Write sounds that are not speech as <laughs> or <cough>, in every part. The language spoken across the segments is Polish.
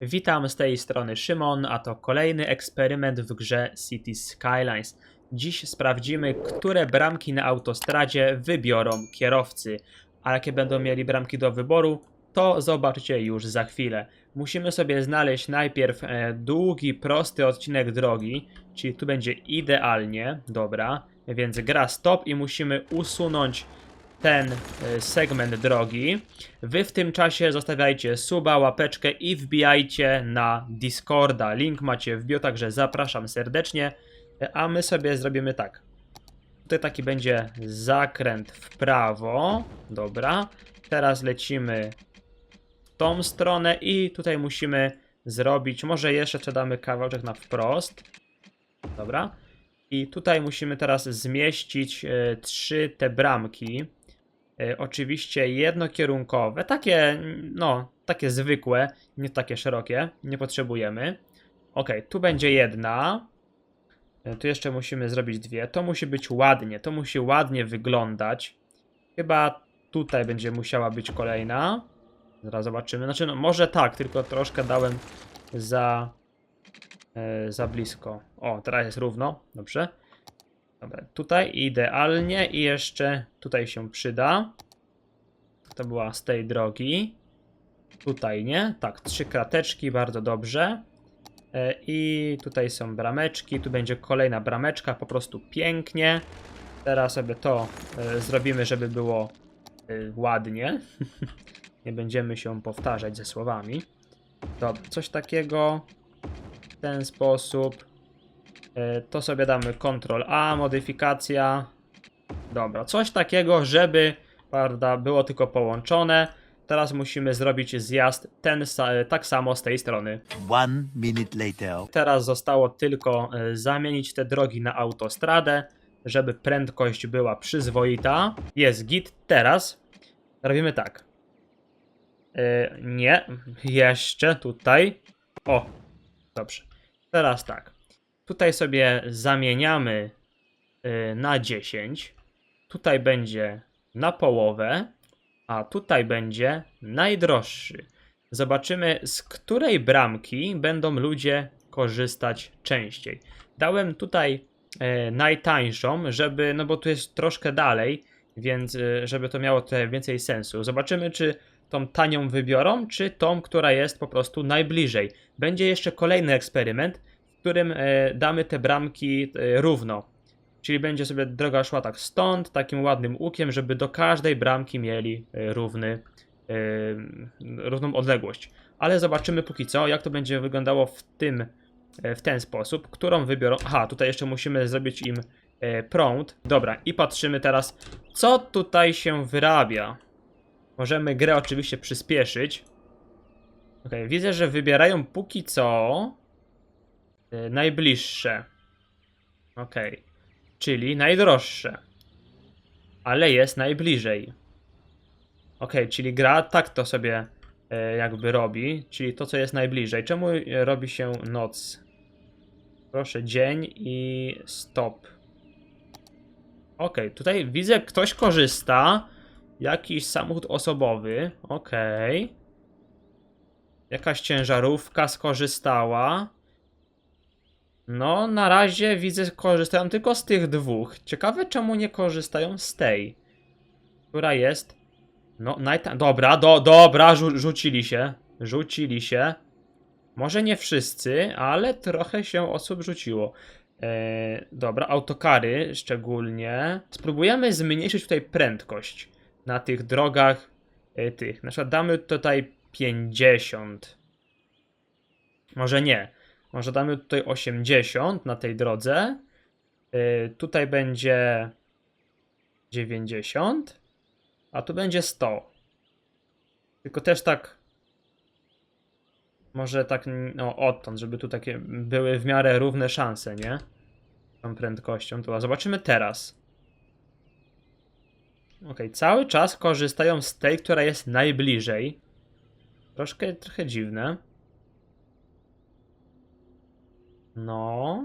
Witam z tej strony Szymon, a to kolejny eksperyment w grze City Skylines. Dziś sprawdzimy, które bramki na autostradzie wybiorą kierowcy, a jakie będą mieli bramki do wyboru, to zobaczycie już za chwilę. Musimy sobie znaleźć najpierw e, długi, prosty odcinek drogi, czyli tu będzie idealnie, dobra, więc gra stop i musimy usunąć ten e, segment drogi. Wy w tym czasie zostawiajcie suba, łapeczkę i wbijajcie na Discorda. Link macie w bio, także zapraszam serdecznie. A my sobie zrobimy tak. Tutaj taki będzie zakręt w prawo. Dobra. Teraz lecimy w tą stronę i tutaj musimy zrobić, może jeszcze jeszcze damy kawałeczek na wprost. Dobra. I tutaj musimy teraz zmieścić e, trzy te bramki. E, oczywiście jednokierunkowe, takie, no, takie zwykłe, nie takie szerokie, nie potrzebujemy. Ok, tu będzie jedna. E, Tu jeszcze musimy zrobić dwie. To musi być ładnie, to musi ładnie wyglądać. Chyba tutaj będzie musiała być kolejna. Zaraz zobaczymy. Znaczy, no, może tak, tylko troszkę dałem za, e, za blisko. O, teraz jest równo, dobrze. Dobra, tutaj idealnie i jeszcze tutaj się przyda. To była z tej drogi. Tutaj nie. Tak, trzy krateczki, bardzo dobrze. E, I tutaj są brameczki. Tu będzie kolejna brameczka, po prostu pięknie. Teraz sobie to e, zrobimy, żeby było e, ładnie. <laughs> nie będziemy się powtarzać ze słowami. Dobra, coś takiego w ten sposób. E, To sobie damy Ctrl A, modyfikacja. Dobra, coś takiego, żeby prawda, było tylko połączone. Teraz musimy zrobić zjazd ten tak samo z tej strony. One minute later. Teraz zostało tylko e, zamienić te drogi na autostradę, żeby prędkość była przyzwoita. Jest git. Teraz robimy tak. E, nie, <laughs> jeszcze tutaj. O, dobrze. Teraz tak. Tutaj sobie zamieniamy y, na 10. Tutaj będzie na połowę, a tutaj będzie najdroższy. Zobaczymy, z której bramki będą ludzie korzystać częściej. Dałem tutaj e, najtańszą, żeby, no bo tu jest troszkę dalej, więc e, żeby to miało trochę więcej sensu. Zobaczymy, czy tą tanią wybiorą, czy tą, która jest po prostu najbliżej. Będzie jeszcze kolejny eksperyment, którym e, damy te bramki e, równo. Czyli będzie sobie droga szła tak stąd, takim ładnym łukiem, żeby do każdej bramki mieli e, równy, równą odległość. Ale zobaczymy póki co, jak to będzie wyglądało w tym, w ten sposób, którą wybiorą. Aha, tutaj jeszcze musimy zrobić im prąd. Dobra, i patrzymy teraz, co tutaj się wyrabia. Możemy grę oczywiście przyspieszyć. Ok, widzę, że wybierają póki co najbliższe. Ok, czyli najdroższe. Ale jest najbliżej. Ok, czyli gra tak to sobie e, jakby robi, czyli to co jest najbliżej. Czemu e, robi się noc? Proszę, dzień i stop. Ok, tutaj widzę ktoś korzysta. Jakiś samochód osobowy. Ok. Jakaś ciężarówka skorzystała. No, na razie widzę, korzystają tylko z tych dwóch. Ciekawe, czemu nie korzystają z tej, która jest. No, najta... Dobra, do, dobra, rzu rzucili się. Rzucili się. Może nie wszyscy, ale trochę się osób rzuciło. E, dobra, autokary szczególnie. Spróbujemy zmniejszyć tutaj prędkość na tych drogach e, tych. Na przykład damy tutaj 50. Może nie. Może damy tutaj 80 na tej drodze. E, tutaj będzie 90. A tu będzie 100. Tylko też tak. Może tak, no odtąd, żeby tu takie były w miarę równe szanse, nie? Tą prędkością. To zobaczymy teraz. Ok, cały czas korzystają z tej, która jest najbliżej. Troszkę, trochę dziwne. No.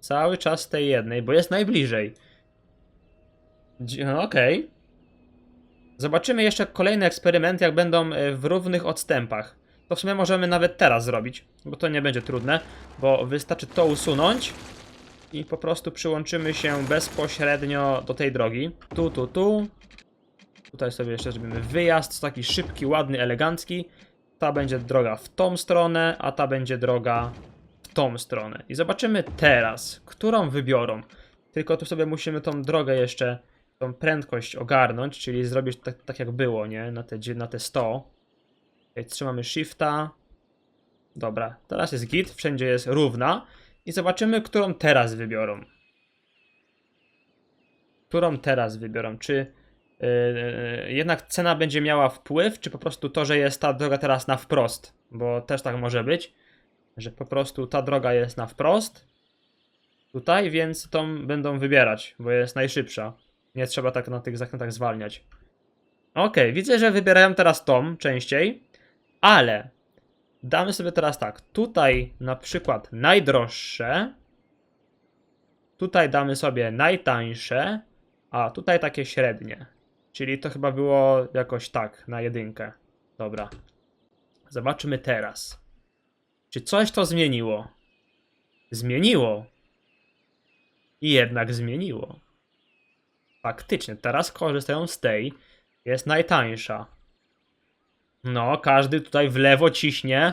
Cały czas tej jednej, bo jest najbliżej. No, Okej. Zobaczymy jeszcze kolejny eksperyment, jak będą e, w równych odstępach. To w sumie możemy nawet teraz zrobić, bo to nie będzie trudne, bo wystarczy to usunąć i po prostu przyłączymy się bezpośrednio do tej drogi. Tu, tu, tu. Tutaj sobie jeszcze zrobimy wyjazd, taki szybki, ładny, elegancki. Ta będzie droga w tą stronę, a ta będzie droga tą stronę. I zobaczymy teraz, którą wybiorą. Tylko tu sobie musimy tą drogę jeszcze, tą prędkość ogarnąć, czyli zrobić tak, tak jak było, nie? Na te, na te 100. Tutaj trzymamy shifta. Dobra, teraz jest git, wszędzie jest równa. I zobaczymy, którą teraz wybiorą. Którą teraz wybiorą? Czy yy, jednak cena będzie miała wpływ, czy po prostu to, że jest ta droga teraz na wprost? Bo też tak może być, że po prostu ta droga jest na wprost tutaj, więc tą będą wybierać, bo jest najszybsza. Nie trzeba tak na tych zakrętach zwalniać. Okej, widzę, że wybierają teraz tą częściej, ale damy sobie teraz tak. Tutaj na przykład najdroższe. Tutaj damy sobie najtańsze, a tutaj takie średnie. Czyli to chyba było jakoś tak, na jedynkę. Dobra. Zobaczymy teraz. Czy coś to zmieniło? Zmieniło. I jednak zmieniło. Faktycznie, teraz korzystają z tej. Jest najtańsza. No, każdy tutaj w lewo ciśnie.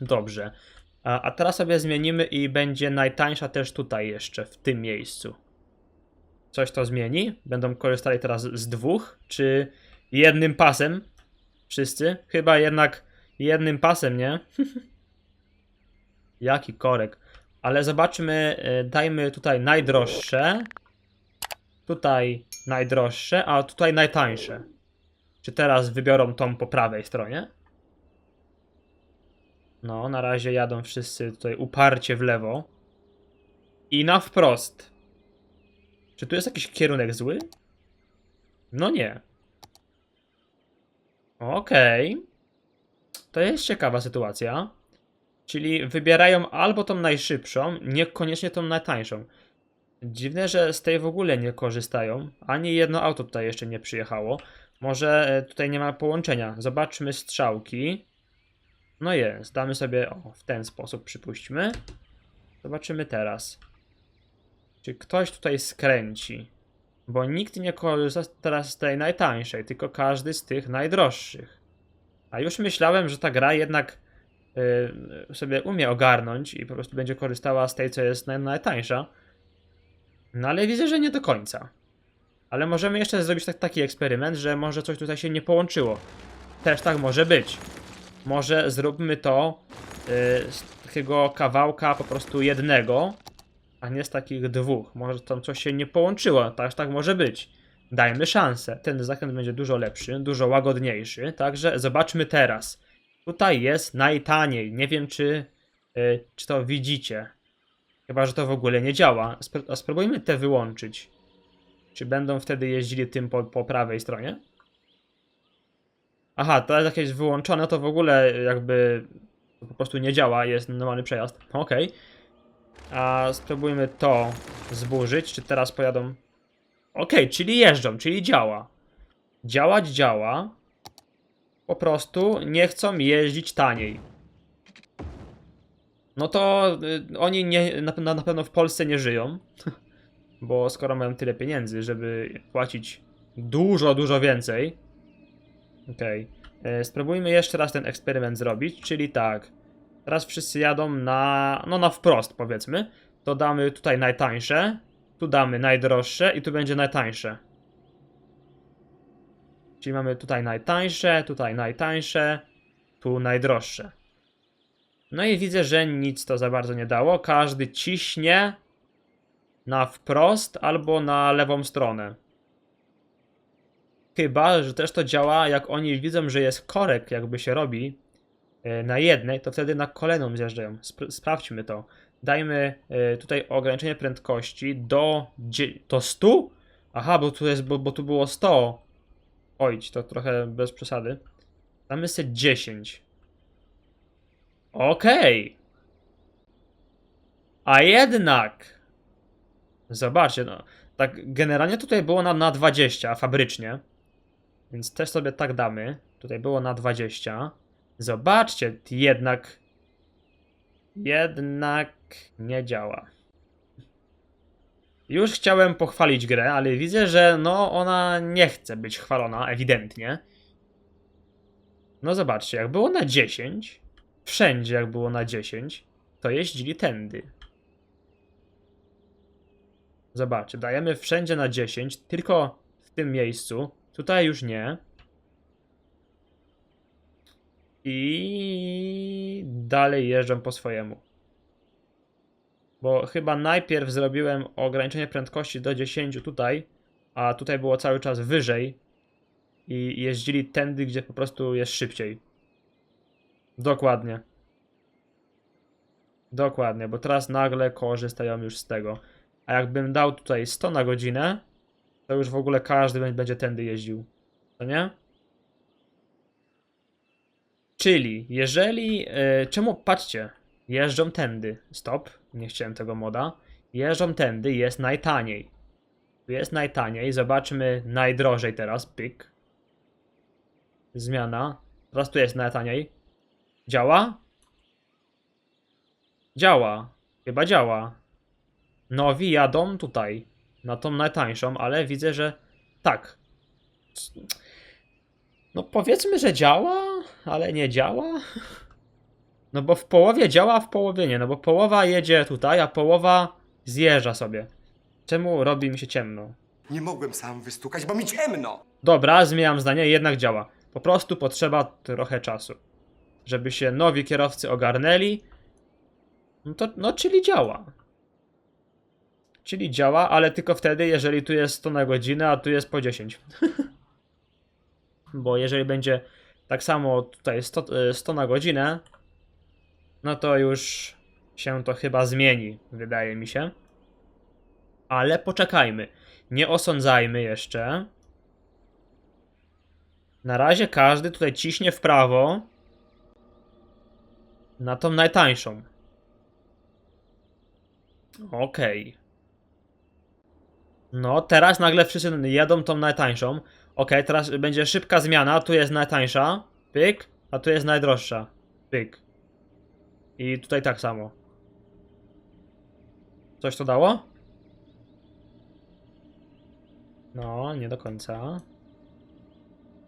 Dobrze. A, a teraz sobie zmienimy i będzie najtańsza też tutaj jeszcze, w tym miejscu. Coś to zmieni? Będą korzystali teraz z dwóch, czy jednym pasem? Wszyscy? Chyba jednak jednym pasem, nie? <laughs> Jaki korek. Ale zobaczmy, y, dajmy tutaj najdroższe. Tutaj najdroższe, a tutaj najtańsze. Czy teraz wybiorą tą po prawej stronie? No, na razie jadą wszyscy tutaj uparcie w lewo. I na wprost. Czy tu jest jakiś kierunek zły? No nie. Okej. To jest ciekawa sytuacja. Czyli wybierają albo tą najszybszą, niekoniecznie tą najtańszą. Dziwne, że z tej w ogóle nie korzystają. Ani jedno auto tutaj jeszcze nie przyjechało. Może e, tutaj nie ma połączenia. Zobaczmy strzałki. No jest, damy sobie o, w ten sposób, przypuśćmy. Zobaczymy teraz. Czy ktoś tutaj skręci? Bo nikt nie korzysta teraz z tej najtańszej, tylko każdy z tych najdroższych. A już myślałem, że ta gra jednak sobie umie ogarnąć i po prostu będzie korzystała z tej, co jest naj, najtańsza. No ale widzę, że nie do końca. Ale możemy jeszcze zrobić tak, taki eksperyment, że może coś tutaj się nie połączyło. Też tak może być. Może zróbmy to y, z takiego kawałka po prostu jednego, a nie z takich dwóch. Może tam coś się nie połączyło, też tak może być. Dajmy szansę. Ten zakręt będzie dużo lepszy, dużo łagodniejszy, także zobaczmy teraz. Tutaj jest najtaniej. Nie wiem, czy, y, czy to widzicie. Chyba, że to w ogóle nie działa. A spróbujmy te wyłączyć. Czy będą wtedy jeździli tym po, po prawej stronie? Aha, to jest jakieś wyłączone, to w ogóle jakby po prostu nie działa, jest normalny przejazd. Okej. A spróbujmy to zburzyć, czy teraz pojadą... Okej, czyli jeżdżą, czyli działa. Działać działa. Po prostu nie chcą jeździć taniej. No to y, oni nie, na, na, pewno w Polsce nie żyją. <laughs> Bo skoro mają tyle pieniędzy, żeby płacić dużo, dużo więcej. Okej. Okay. Spróbujmy jeszcze raz ten eksperyment zrobić, czyli tak. Teraz wszyscy jadą na, no na wprost powiedzmy. To damy tutaj najtańsze, tu damy najdroższe i tu będzie najtańsze. Czyli mamy tutaj najtańsze, tutaj najtańsze, tu najdroższe. No i widzę, że nic to za bardzo nie dało. Każdy ciśnie na wprost albo na lewą stronę. Chyba, że też to działa, jak oni widzą, że jest korek, jakby się robi e, na jednej, to wtedy na kolejną zjeżdżają. Sp sprawdźmy to. Dajmy e, tutaj ograniczenie prędkości do, do 100? Aha, bo tu jest, bo, bo tu było 100. Oj, to trochę bez przesady. Damy sobie 10. Okej. A jednak. Zobaczcie, no. Tak, generalnie tutaj było na, na 20 fabrycznie. Więc też sobie tak damy. Tutaj było na 20. Zobaczcie, jednak. Jednak nie działa. Już chciałem pochwalić grę, ale widzę, że no ona nie chce być chwalona, ewidentnie. No zobaczcie, jak było na 10, wszędzie jak było na 10, to jeździli tędy. Zobaczcie, dajemy wszędzie na 10, tylko w tym miejscu. Tutaj już nie. I dalej jeżdżą po swojemu. Bo chyba najpierw zrobiłem ograniczenie prędkości do 10 tutaj, a tutaj było cały czas wyżej. I jeździli tędy, gdzie po prostu jest szybciej. Dokładnie. Dokładnie, bo teraz nagle korzystają już z tego. A jakbym dał tutaj 100 na godzinę, to już w ogóle każdy bę- będzie tędy jeździł. To nie? Czyli, jeżeli. e, czemu. Patrzcie, jeżdżą tędy. Stop, nie chciałem tego moda. Jeżdżą tędy, jest najtaniej. Tu jest najtaniej. Zobaczmy najdrożej teraz. Pyk. Zmiana. Teraz tu jest najtaniej. Działa? Działa. Chyba działa. Nowi jadą tutaj. Na tą najtańszą, ale widzę, że tak. No powiedzmy, że działa, ale nie działa. <laughs> No bo w połowie działa, a w połowie nie. No bo połowa jedzie tutaj, a połowa zjeżdża sobie. Czemu robi mi się ciemno? Nie mogłem sam wystukać, bo mi ciemno! Dobra, zmieniam zdanie, jednak działa. Po prostu potrzeba trochę czasu. Żeby się nowi kierowcy ogarnęli. No to, no czyli działa. Czyli działa, ale tylko wtedy, jeżeli tu jest 100 na godzinę, a tu jest po 10. <laughs> Bo jeżeli będzie tak samo tutaj 100, e, 100 na godzinę, no to już się to chyba zmieni, wydaje mi się. Ale poczekajmy. Nie osądzajmy jeszcze. Na razie każdy tutaj ciśnie w prawo na tą najtańszą. Okej. No, teraz nagle wszyscy jadą tą najtańszą. Okej, teraz będzie szybka zmiana. Tu jest najtańsza. Pyk. A tu jest najdroższa. Pyk. I tutaj tak samo. Coś to dało? No, nie do końca.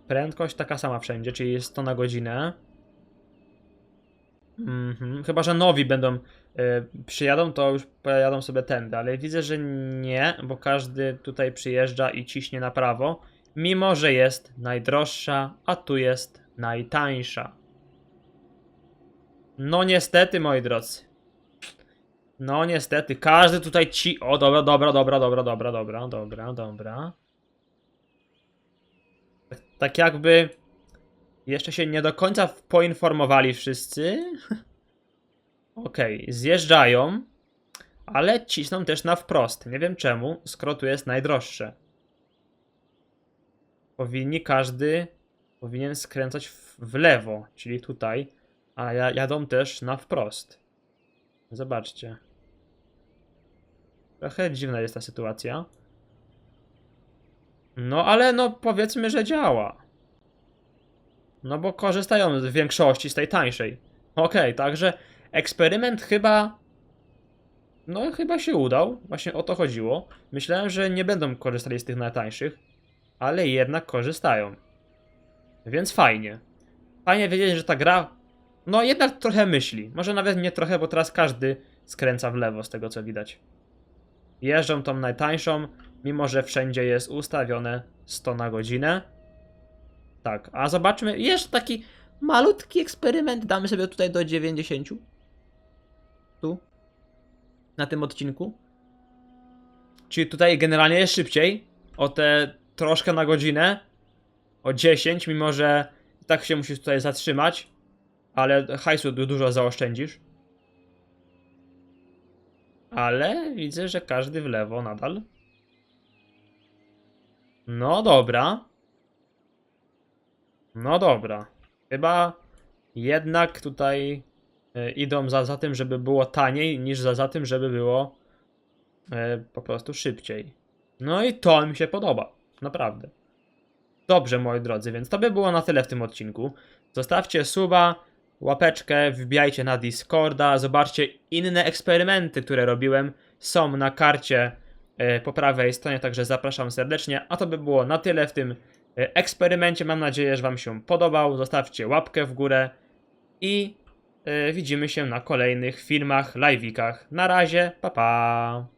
Prędkość taka sama wszędzie, czyli jest 100 na godzinę. Mhm. Chyba, że nowi będą y, przyjadą, to już pojadą sobie tędy, ale widzę, że nie, bo każdy tutaj przyjeżdża i ciśnie na prawo, mimo że jest najdroższa, a tu jest najtańsza. No niestety, moi drodzy. No niestety, każdy tutaj ci... O, dobra, dobra, dobra, dobra, dobra, dobra, dobra, dobra. Tak jakby jeszcze się nie do końca poinformowali wszyscy. <laughs> Okej, zjeżdżają, ale cisną też na wprost. Nie wiem czemu, skoro tu jest najdroższe. Powinni każdy powinien skręcać w lewo, czyli tutaj, a ja, jadą też na wprost. Zobaczcie. Trochę dziwna jest ta sytuacja. No ale no powiedzmy, że działa. No bo korzystają z większości z tej tańszej. Okej, także eksperyment chyba. No chyba się udał. Właśnie o to chodziło. Myślałem, że nie będą korzystali z tych najtańszych, ale jednak korzystają. Więc fajnie. Fajnie wiedzieć, że ta gra. No jednak trochę myśli. Może nawet nie trochę, bo teraz każdy skręca w lewo z tego co widać. Jeżdżą tą najtańszą, mimo że wszędzie jest ustawione 100 na godzinę. Tak, a zobaczmy, jeszcze taki malutki eksperyment, damy sobie tutaj do 90. Tu. Na tym odcinku. Czyli tutaj generalnie jest szybciej, o te troszkę na godzinę, o 10, mimo że tak się musisz tutaj zatrzymać, ale hajsu du- dużo zaoszczędzisz. Ale widzę, że każdy w lewo nadal. No dobra. No dobra. Chyba jednak tutaj e, idą za, za tym, żeby było taniej, niż za, za tym, żeby było e, po prostu szybciej. No i to mi się podoba. Naprawdę. Dobrze, moi drodzy, więc to by było na tyle w tym odcinku. Zostawcie suba, łapeczkę, wbijajcie na Discorda, zobaczcie inne eksperymenty, które robiłem. Są na karcie e, po prawej stronie, także zapraszam serdecznie. A to by było na tyle w tym e, eksperymencie. Mam nadzieję, że Wam się podobał. Zostawcie łapkę w górę i e, widzimy się na kolejnych filmach, live'ikach. Na razie, pa pa!